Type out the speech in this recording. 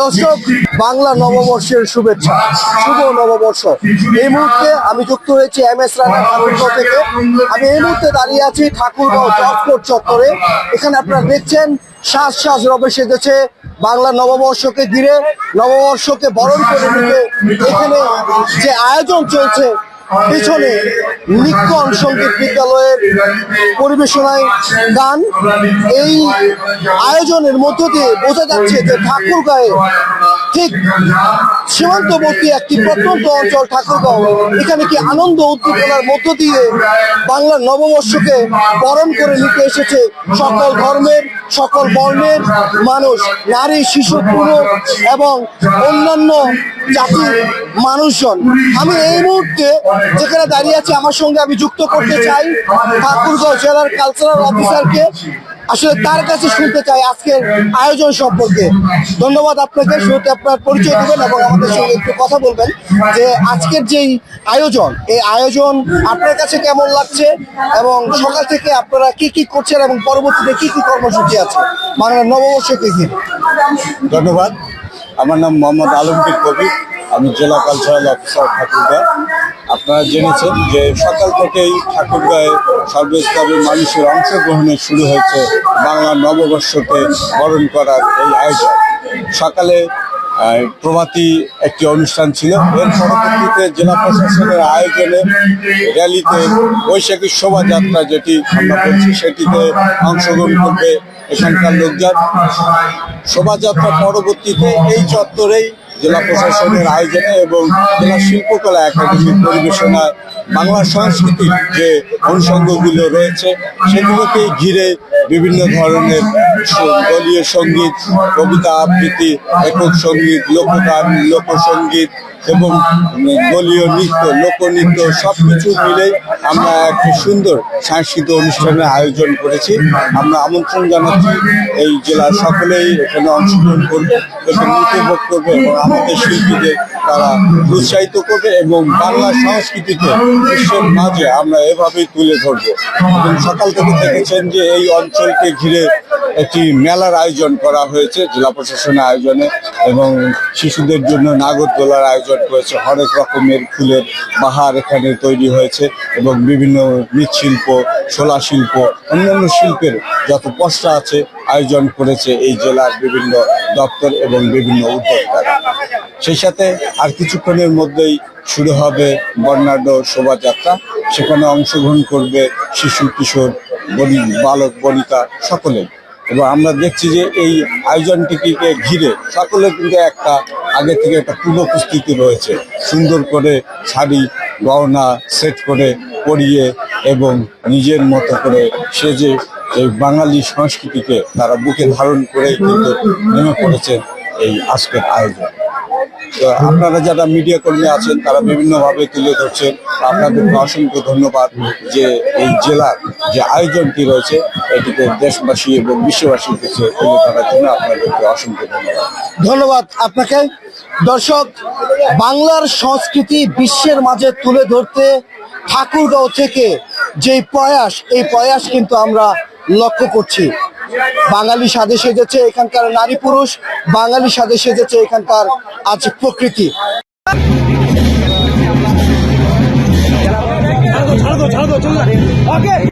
দর্শক, বাংলা নববর্ষের শুভেচ্ছা। শুভ নববর্ষ। এই মুহূর্তে আমি যুক্ত হয়েছি এম এস রানা ঠাকুরগাঁও থেকে। আমি এই মুহূর্তে দাঁড়িয়ে আছি ঠাকুরগাঁও জবকোট চত্বরে। এখানে আপনারা দেখছেন শ্বাস শ্বাস রবে সেজেছে বাংলা নববর্ষকে ঘিরে, নববর্ষকে বরণ করে নিতে। এখানে যে আয়োজন চলছে পেছনে নিকন সংগীত বিদ্যালয়ের পরিবেশনায় গান। এই আয়োজনের মধ্য দিয়ে বোঝা যাচ্ছে যে ঠাকুরগাঁয়ে ঠিক সীমান্তবর্তী একটি প্রত্যন্ত অঞ্চল ঠাকুরগাঁও। এখানে কি আনন্দ উদ্দীপনার মধ্য দিয়ে বাংলার নববর্ষকে বরণ করে নিতে এসেছে সকল ধর্মের, সকল বর্ণের মানুষ, নারী, শিশু, পুরুষ এবং অন্যান্য জাতির মানুষজন। আমি এই মুহূর্তে যেখানে দাঁড়িয়ে আছে, আমার সঙ্গে আমি যুক্ত করতে চাই ঠাকুরগাঁও জেলার কালচারাল অফিসারকে আসলে তার কাছে শুনতে চাই আজকের আয়োজন সম্পর্কে। ধন্যবাদ আপনাকে শুরুতে আপনার পরিচয় দেবেন এবং আমাদের সঙ্গে একটু কথা বলবেন যে আজকের যেই আয়োজন, এই আয়োজন আপনার কাছে কেমন লাগছে এবং সকাল থেকে আপনারা কি কি করছেন এবং পরবর্তীতে কি কি কর্মসূচি আছে? বাংলা নববর্ষকে ঘিরে ধন্যবাদ। আমার নাম মোহাম্মদ আলমগীর কবি। আমি জেলা কালচারাল অফিসার ঠাকুরগাঁ আপনারা জেনেছেন যে সকাল থেকেই ঠাকুরগাঁয়ে সর্বস্তরের মানুষের অংশগ্রহণে শুরু হয়েছে বাংলা নববর্ষকে বরণ করার এই আয়োজন। সকালে প্রভাতী একটি অনুষ্ঠান ছিল। এর পরবর্তীতে জেলা প্রশাসনের আয়োজনে র্যালিতে বৈশাখী শোভাযাত্রা যেটি আমরা বলছি, সেটিতে অংশগ্রহণ করবে এখানকার লোকজন। শোভাযাত্রা পরবর্তীতে এই চত্বরেই জেলা প্রশাসনের আয়োজনে এবং জেলা শিল্পকলা একাডেমির পরিবেশনায় বাংলা সংস্কৃতির যে অনুষঙ্গগুলো রয়েছে সেগুলোকে ঘিরে বিভিন্ন ধরনের দলীয় সংগীত, কবিতা আবৃত্তি, একক সংগীত, লোকগান, লোকসঙ্গীত এবং দলীয় নৃত্য, লোকনৃত্য সব কিছু মিলেই আমরা একটি সুন্দর সাংস্কৃতিক অনুষ্ঠানের আয়োজন করেছি। আমরা আমন্ত্রণ জানাচ্ছি এই জেলার সকলেই এখানে অংশগ্রহণ করবে এবং উপভোগ করবে এবং আমাদের শিল্পীদের তারা উৎসাহিত করবে এবং বাংলা সংস্কৃতিকে বিশ্বের মাঝে আমরা এভাবেই তুলে ধরবো। এবং সকাল থেকে দেখেছেন যে এই অঞ্চলকে ঘিরে একটি মেলার আয়োজন করা হয়েছে, জেলা প্রশাসনের আয়োজনে এবং শিশুদের জন্য নাগরদোলার আয়োজন করেছে। হরেক রকমের ফুলের বাহার এখানে তৈরি হয়েছে এবং বিভিন্ন মৃৎশিল্প শোলা শিল্প অন্যান্য শিল্পের যত পশরা আছে আয়োজন করেছে এই জেলার বিভিন্ন দপ্তর এবং বিভিন্ন উদ্যোক্তারা। সেই সাথে আর কিছুক্ষণের মধ্যেই শুরু হবে বর্ণাঢ্য শোভাযাত্রা। সেখানে অংশগ্রহণ করবে শিশু, কিশোর বনি বালক, বনিতা সকলেই। এবং আমরা দেখছি যে এই আয়োজনটিকে ঘিরে সকলের কিন্তু একটা আগে থেকে একটা পূর্ব প্রস্তুতি রয়েছে। সুন্দর করে শাড়ি, গহনা সেট করে পরিয়ে এবং নিজের মতো করে সেজে এই বাঙালি সংস্কৃতিকে তারা বুকে ধারণ করেই কিন্তু নেমে পড়েছেন এই আজকের আয়োজন। আপনারা যারা মিডিয়া কর্মী আছেন, তারা বিভিন্নভাবে তুলে ধরছেন। আপনাদেরকে অসংখ্য ধন্যবাদ যে এই জেলার যে আয়োজনটি রয়েছে, এটিকে দেশবাসী এবং বিশ্ববাসীর কাছে তুলে ধরার জন্য আপনাদেরকে অসংখ্য ধন্যবাদ। ধন্যবাদ আপনাকে। দর্শক, বাংলার সংস্কৃতি বিশ্বের মাঝে তুলে ধরতে ঠাকুরগাঁও থেকে যে প্রয়াস, এই প্রয়াস কিন্তু আমরা লক্ষ্য করছি। বাঙালি সাজে সেজেছে এখানকার নারী পুরুষ বাঙালি সাজে সেজেছে এখানকার আজ প্রকৃতি। ওকে।